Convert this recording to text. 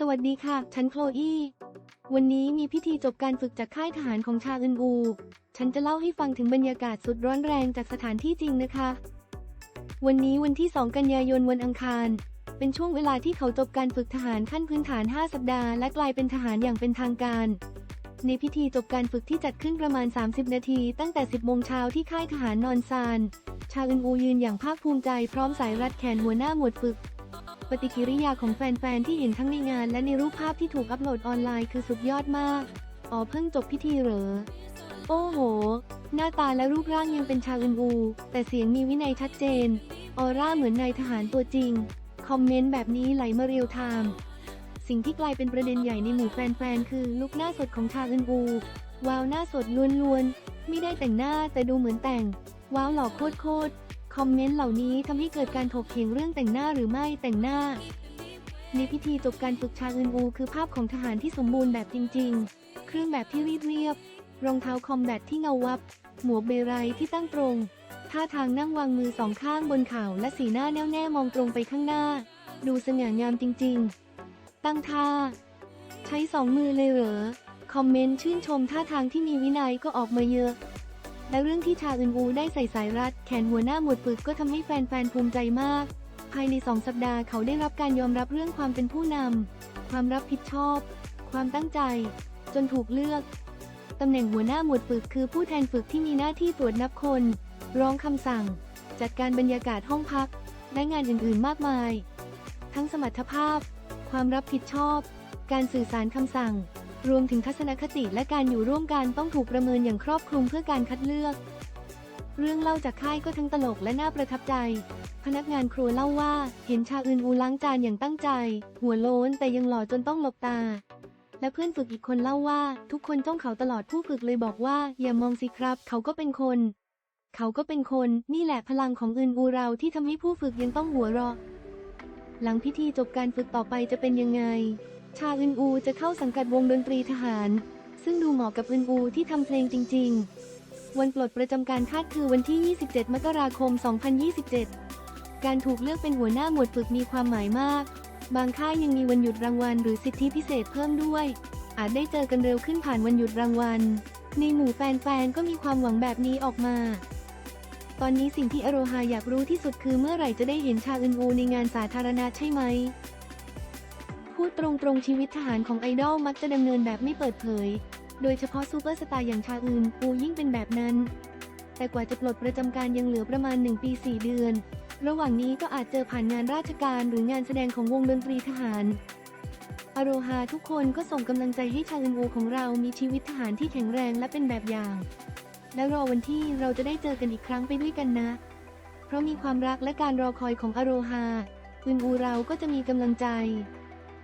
สวัสดีค่ะ ฉันโคลอี้ วันนี้มีพิธีจบการฝึกจากค่ายทหารของชาอึนอู ฉันจะเล่าให้ฟังถึงบรรยากาศสุดร้อนแรงจากสถานที่จริงนะคะ วันนี้วันที่ 2 กันยายนวันอังคาร เป็นช่วงเวลาที่เขาจบการฝึกทหารขั้นพื้นฐาน 5 สัปดาห์และกลายเป็นทหารอย่างเป็นทางการ ในพิธีจบการฝึกที่จัดขึ้นประมาณ 30 นาที ตั้งแต่ 10 โมงเช้าที่ค่ายทหารนอนซาน ชาอึนอูยืนอย่างภาคภูมิใจพร้อมสายรัดแขนหัวหน้าหมวดฝึก ฏิกิริยาของแฟนๆ ที่เห็นทั้งในงานและในรูปภาพที่ถูกอัปโหลดออนไลน์คือสุดยอดมาก อ๋อเพิ่งจบพิธีเหรอ โอ้โห หน้าตาและรูปร่างยังเป็นชาวอึนอูแต่เสียงมีวินัยชัดเจน ออร่าเหมือนนายทหารตัวจริง คอมเมนต์แบบนี้ไหลมาเรียลไทม์ สิ่งที่กลายเป็นประเด็นใหญ่ในหมู่แฟนๆ คือลุคหน้าสดของชาอึนอูว้าวหน้าสดล้วนๆ ไม่ได้แต่งหน้าแต่ดูเหมือนแต่ง ว้าวหล่อโคตรๆ คอมเมนต์เหล่านี้ทำให้เกิดการถกเถียงเรื่องแต่งหน้าหรือไม่แต่งหน้า ในพิธีจบการฝึกชาอึนอูคือภาพของทหารที่สมบูรณ์แบบจริง ๆ เครื่องแบบที่รีบเรียบ รองเท้าคอมแบทที่เงาวับ หมวกเบไรที่ตั้งตรง ท่าทางนั่งวางมือสองข้างบนเข่าและสีหน้าแน่วแน่มองตรงไปข้างหน้า ดูสง่างามจริง ๆ ตั้งท่า ใช้สองมือเลยเหรอ คอมเมนต์ชื่นชมท่าทางที่มีวินัยก็ออกมาเยอะ และเรื่องที่ชาอึนอูได้ใส่สายรัดแขนหัวหน้าหมวดฝึกก็ทำให้แฟนๆภูมิใจมาก ภายในสองสัปดาห์เขาได้รับการยอมรับเรื่องความเป็นผู้นำความรับผิดชอบ ความตั้งใจ จนถูกเลือกตำแหน่งหัวหน้าหมวดฝึกคือผู้แทนฝึกที่มีหน้าที่ตรวจนับคน ร้องคำสั่ง จัดการบรรยากาศห้องพัก และงานอื่นๆมากมาย ทั้งสมรรถภาพ ความรับผิดชอบ การสื่อสารคำสั่ง รวมถึงทัศนคติและการอยู่ร่วมกันต้องถูกประเมินอย่างครอบคลุมเพื่อการคัดเลือก เรื่องเล่าจากค่ายก็ทั้งตลกและน่าประทับใจ พนักงานครัวเล่าว่า เห็นชาอึนอูล้างจานอย่างตั้งใจ หัวโล้นแต่ยังหล่อจนต้องหลบตา และเพื่อนฝึกอีกคนเล่าว่า ทุกคนจ้องเขาตลอดผู้ฝึกเลยบอกว่า อย่ามองสิครับ เขาก็เป็นคน เขาก็เป็นคน นี่แหละพลังของอึนอูเราที่ทำให้ผู้ฝึกยังต้องหัวเราะหลังพิธีจบการฝึกต่อไปจะเป็นยังไง ชาอึนอูจะเข้าสังกัดวงดนตรีทหาร ซึ่งดูเหมาะกับอึนอูที่ทำเพลงจริง ๆ วันปลดประจำการคาดคือวันที่ 27 มกราคม 2027 การถูกเลือกเป็นหัวหน้าหมวดฝึกมีความหมายมาก บางค่ายยังมีวันหยุดรางวัลหรือสิทธิพิเศษเพิ่มด้วย อาจได้เจอกันเร็วขึ้นผ่านวันหยุดรางวัล ในหมู่แฟนๆ ก็มีความหวังแบบนี้ออกมาตอนนี้สิ่งที่อโรฮาอยากรู้ที่สุดคือเมื่อไหร่จะได้เห็นชาอึนอูในงานสาธารณะใช่ไหม พูดตรงๆชีวิตทหารของไอดอลมักจะดำเนินแบบไม่เปิดเผย โดยเฉพาะซูเปอร์สตาร์อย่างชาอึนอูยิ่งเป็นแบบนั้น แต่กว่าจะปลดประจำการยังเหลือประมาณ 1 ปี 4 เดือน ระหว่างนี้ก็อาจเจอผ่านงานราชการหรืองานแสดงของวงดนตรีทหารอโรฮาทุกคนก็ส่งกำลังใจให้ชาอึนอูของเรามีชีวิตทหารที่แข็งแรงและเป็นแบบอย่าง และรอวันที่เราจะได้เจอกันอีกครั้งไปด้วยกันนะ เพราะมีความรักและการรอคอยของอโรฮาอึนอูเราก็จะมีกำลังใจ